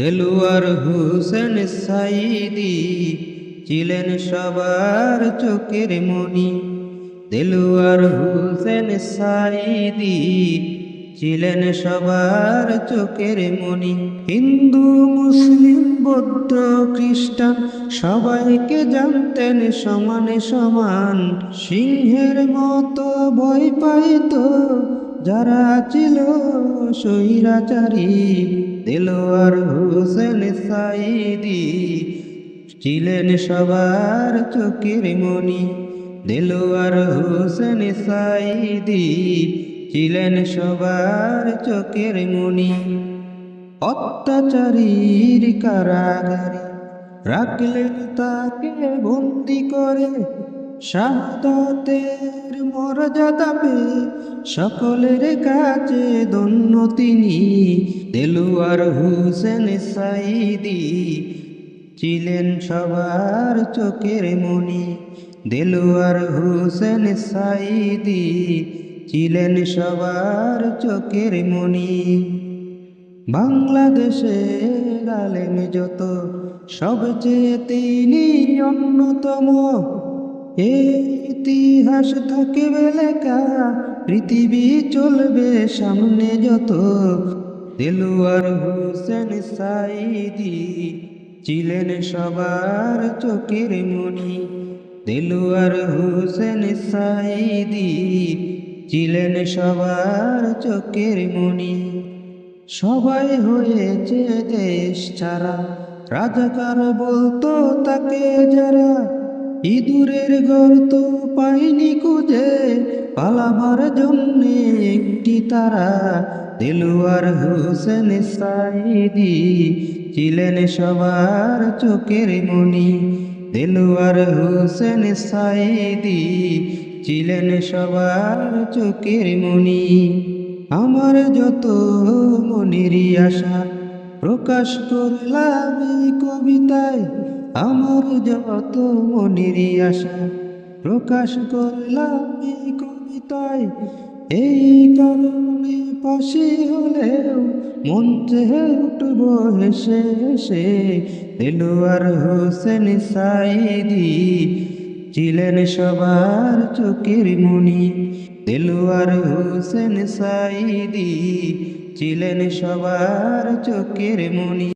দেলুয়ার হুসেন সাইদি ছিলেন সবার চোখের মনি দেলুয়ার হুসেন সাইদি ছিলেন সবার চোখের মনি হিন্দু, মুসলিম, বৌদ্ধ, খ্রিস্টান সবাইকে জানতেন সমানে সমান। সিংহের মতো ভয় পাইতো, যারা ছিল স্বৈরাচারী। দেলোয়ার হোসেন সাইদি ছিলেন সবার চোখের মনি দেলোয়ার হোসেন সাইদি ছিলেন সবার চোখের মনি অত্যাচারীর কারাগারে রাখলেন তাকে বন্দি করে। শাহাদাতের মর্যাদা পেয়ে সকলের কাছে ধন্য তিনি। দেলুয়ার হুসেন সাইদি ছিলেন সবার চোখের মনি দেলুয়ার হুসেন সাইদি ছিলেন সবার চোখের মনি বাংলাদেশের আলেম যত, সবচেয়ে তিনি অন্যতম। ইতিহাস থাকবে লেখা, পৃথিবী চলবে সামনে যত। দেলুয়ার হোসেন সাইদি ছিলেন সবার চোখের মনি দেলুয়ার হোসেন সাইদি ছিলেন সবার চোখের মনি সবাই হয়েছে দেশ ছাড়া, রাজাকার বলতো তাকে যারা ইঁদুরের গর্ত পাইনি খুঁজে, পালাবার জন্যে একটি তারা। দেলুয়ার হোসেন সাইদি ছিলেন সবার চোখের মনি দেলুয়ার হোসেন সাইদি ছিলেন সবার চোখের মনি আমার যত মনেরই আশা প্রকাশ করলাম কবিতায় আমার যত মনেরই আশা প্রকাশ করলাম এই কবিতায়, এই কারণে পাশে হলেও মঞ্চে উঠব হেসে হেসে। হোসেন সাইদি ছিলেন সবার চোখের মনি দেলোয়ার হোসেন সাইদি ছিলেন সবার চোখের মনি